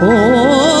more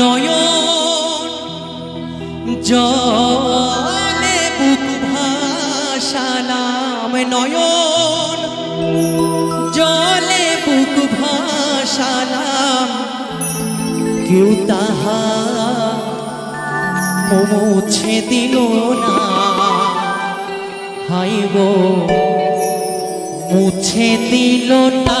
নয়ন জলে বুক ভাসালাম নয়ন। জলে বুক ভাসালাম কেউ তাহা পৌঁছে দিল না। হাইব মুছে দিল না।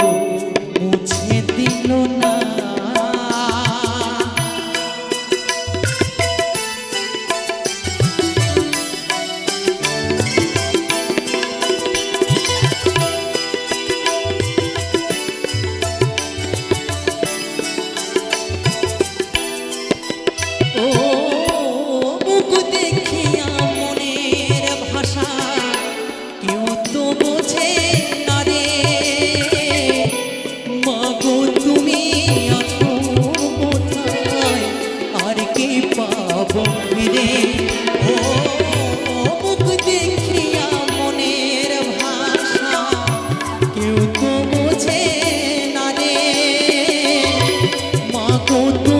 꽃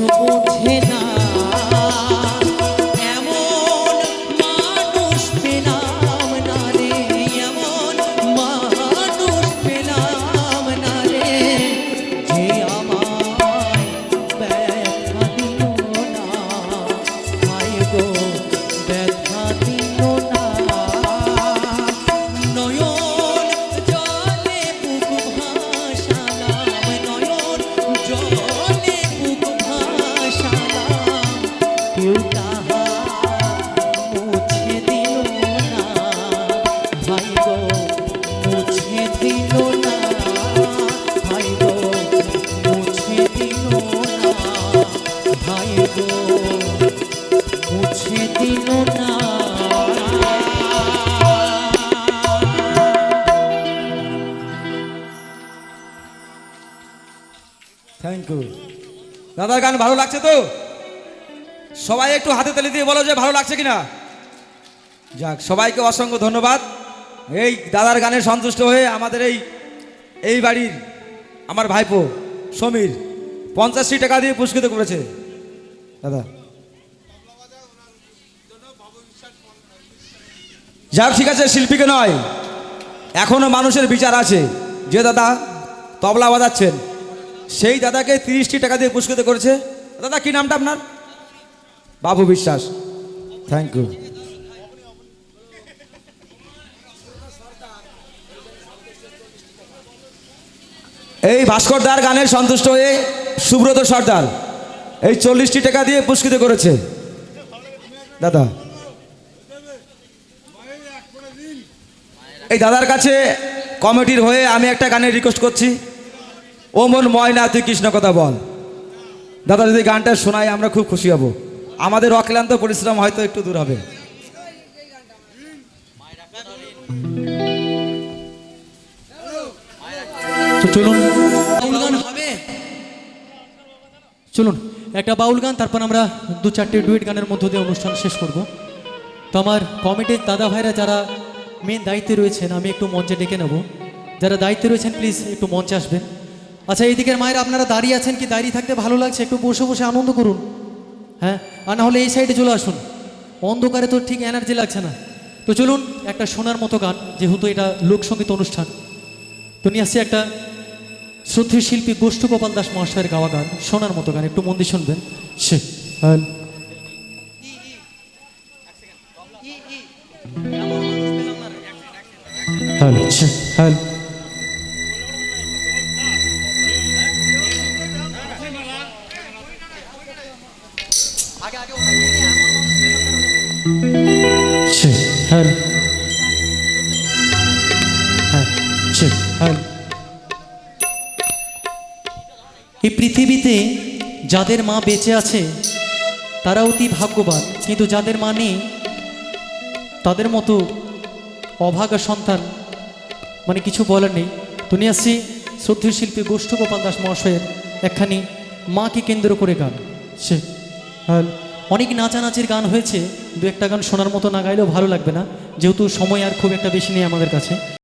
কিছু বোঝে না। থ্যাংক দাদার গান ভালো লাগছে তো? সবাই একটু হাতে তালি দিয়ে বলো যে ভালো লাগছে কিনা? যাক, সবাইকে অসংখ্য ধন্যবাদ। এই দাদার গানে সন্তুষ্ট হয়ে আমাদের এই এই বাড়ির আমার ভাইপো সমীর পঞ্চাশটি টাকা দিয়ে পুরস্কৃত করেছে। দাদা। যাক, ঠিক আছে, শিল্পীকে নয়। এখনও মানুষের বিচার আছে। যে দাদা তবলা বাজাচ্ছেন। সেই দাদাকে তিরিশটি টাকা দিয়ে পুরস্কৃত করেছে। দাদা, কি নামটা আপনার? বাবু বিশ্বাস। থ্যাংক ইউ এই ভাস্কর দার গানের সন্তুষ্ট হয়ে সুব্রত সর্দার এই চল্লিশটি টাকা দিয়ে পুরস্কৃত করেছে। দাদা। এই দাদার কাছে কমিটির হয়ে আমি একটা গানের রিকোয়েস্ট করছি। ও মন ময়না তুই কৃষ্ণ কথা বল। দাদা যদি গানটা শোনাই আমরা খুব খুশি হব। আমাদের অক্লান্ত পরিশ্রম হয়তো একটু দূর হবে। চলুন। বাউল গান হবে? চলুন একটা বাউল গান তারপর আমরা দু চারটে ডুয়েট গানের মধ্য দিয়ে অনুষ্ঠান শেষ করব। তো আমার কমিটির দাদা ভাইরা যারা মেন দায়িত্বে রয়েছেন আমি একটু মঞ্চে ডেকে নেব। যারা দায়িত্বে রয়েছেন প্লিজ একটু মঞ্চে আসবেন। আচ্ছা এই দিকের মায়েরা আপনারা দাঁড়িয়ে আছেন কি? দাঁড়িয়ে থাকতে ভালো লাগছে? একটু বসে বসে আনন্দ করুন। হ্যাঁ? আর না হলে এই সাইডে চলে আসুন। অন্ধকারে তো ঠিক এনার্জি লাগছে না। তো চলুন, একটা শোনার মতো গান, যেহেতু এটা লোকসঙ্গীত অনুষ্ঠান। তো নিয়ে আসছি একটা শ্রদ্ধেয় শিল্পী গোষ্ঠ গোপাল দাস মহাশয়ের গাওয়া গান শোনার মতো গান। একটু মন্দির শুনবেন। সে হ্যাঁ। হ্যালো হ্যালো হ্যালো এই পৃথিবীতে যাদের মা বেঁচে আছে তারা অতি ভাগ্যবান। কিন্তু যাদের মা নেই, তাদের মতো অভাগা সন্তান মানে কিছু বলার নেই। তো নিয়ে আসছি শ্রদ্ধেয় শিল্পী গোষ্ঠ গোপাল দাস মহাশয়ের একখানি মাকে কেন্দ্র করে গান। সে অনেক নাচানাচির গান হয়েছে। দু একটা গান শোনার মতো না গাইলেও ভালো লাগবে না। যেহেতু সময় আর খুব একটা বেশি নেই আমাদের কাছে।